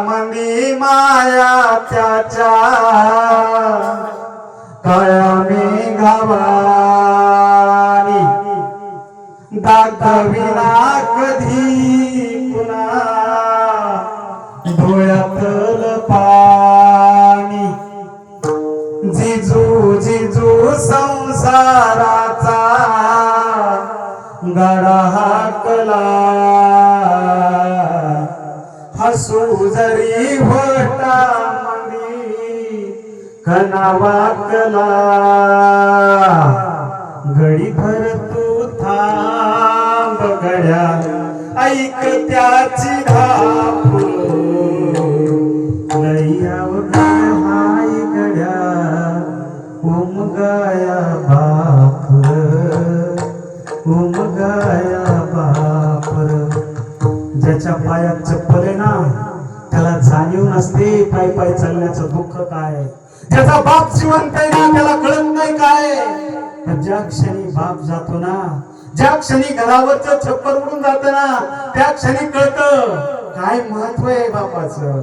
मंदी माया त्याच्या कळमी मेघावानी दाखविना कधी पुन्हा। डोळ्यातल पाणी। जिजू जिजू संसाराचा। गडा हाकला। असू जरी होता मनी कनावाकला गडी भर तू थांब गड्या ऐक त्याची धाप. लैयाव हाय गड्या उमगाया बाप. ज्याच्या पायात चप्पल आहे ना त्याला जाणीव नसते पाय पाय चालण्याचं दुःख काय? ज्याचा बाप जिवंत आहे ना त्याला कळत नाही काय? ज्या क्षणी बाप जातो ना ज्या क्षणी घरावरच छप्पर उडून जात ना त्या क्षणी कळत काय महत्त्व आहे बापाचं?